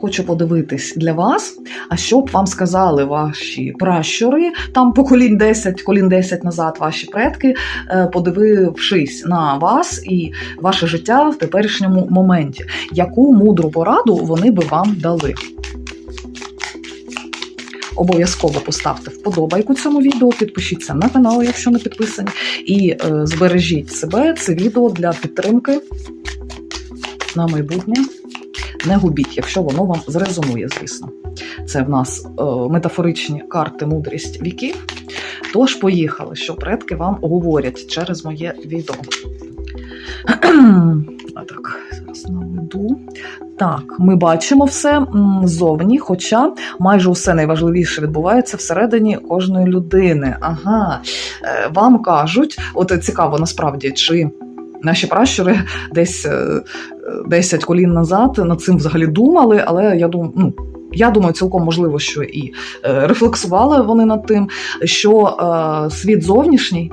хочу подивитись для вас, а що б вам сказали ваші пращури, там поколінь 10, колін 10 назад, ваші предки, е, подивившись на вас і ваше життя в теперішньому моменті. Яку мудру пораду вони би вам дали? Обов'язково поставте вподобайку цьому відео, підпишіться на канал, якщо не підписані, і е, збережіть себе це відео для підтримки на майбутнє. Не губіть, якщо воно вам зрезонує, звісно. Це в нас е, метафоричні карти мудрість віків. Тож поїхали, що предки вам говорять через моє відео. А так, зараз наведу. Так, ми бачимо все ззовні, хоча майже усе найважливіше відбувається всередині кожної людини. Ага, Е, вам кажуть, от цікаво насправді, чи наші пращури десь е, 10 колін назад над цим взагалі думали, але я думаю, ну. Я думаю, цілком можливо, що і е, рефлексували вони над тим, що е, світ зовнішній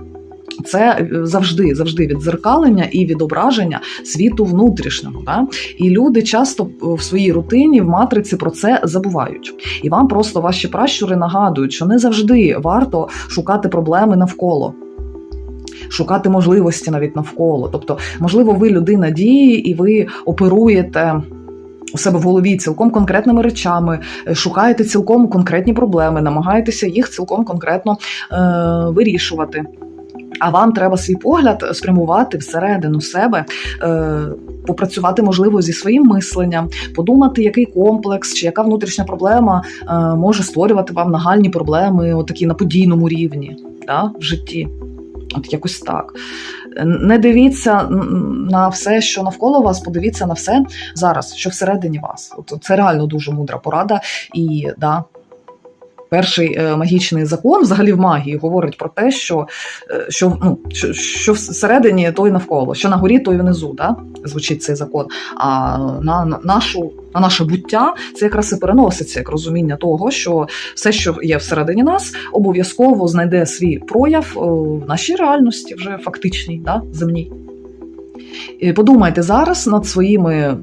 це завжди завжди віддзеркалення і відображення світу внутрішнього. Да? І люди часто в своїй рутині в матриці про це забувають. І вам просто ваші пращури нагадують, що не завжди варто шукати проблеми навколо. Шукати можливості навіть навколо. Тобто, можливо, ви людина дії, і ви оперуєте у себе в голові цілком конкретними речами, е, шукаєте цілком конкретні проблеми, намагаєтеся їх цілком конкретно е, вирішувати. А вам треба свій погляд спрямувати всередину себе, е, попрацювати, можливо, зі своїм мисленням, подумати, який комплекс чи яка внутрішня проблема е, може створювати вам нагальні проблеми, отакі на подійному рівні да, в житті. От якось так. Не дивіться на все, що навколо вас, подивіться на все зараз, що всередині вас. От це реально дуже мудра порада. І да, перший е, магічний закон, взагалі в магії, говорить про те, що, е, що, ну, що, що всередині, то й навколо, що на горі, то й внизу. Да? Звучить цей закон. А на, на нашу. На наше буття це якраз і переноситься як розуміння того, що все, що є всередині нас, обов'язково знайде свій прояв е, в нашій реальності, вже фактичній, да, земній. Подумайте зараз над своїми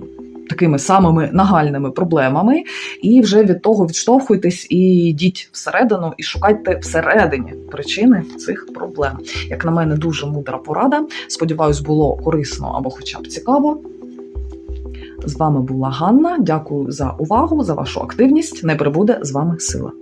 такими самими нагальними проблемами, і вже від того відштовхуйтесь і йдіть всередину, і шукайте всередині причини цих проблем. Як на мене, дуже мудра порада. Сподіваюсь, було корисно або хоча б цікаво. З вами була Ганна. Дякую за увагу, за вашу активність. Не прибуде з вами сила.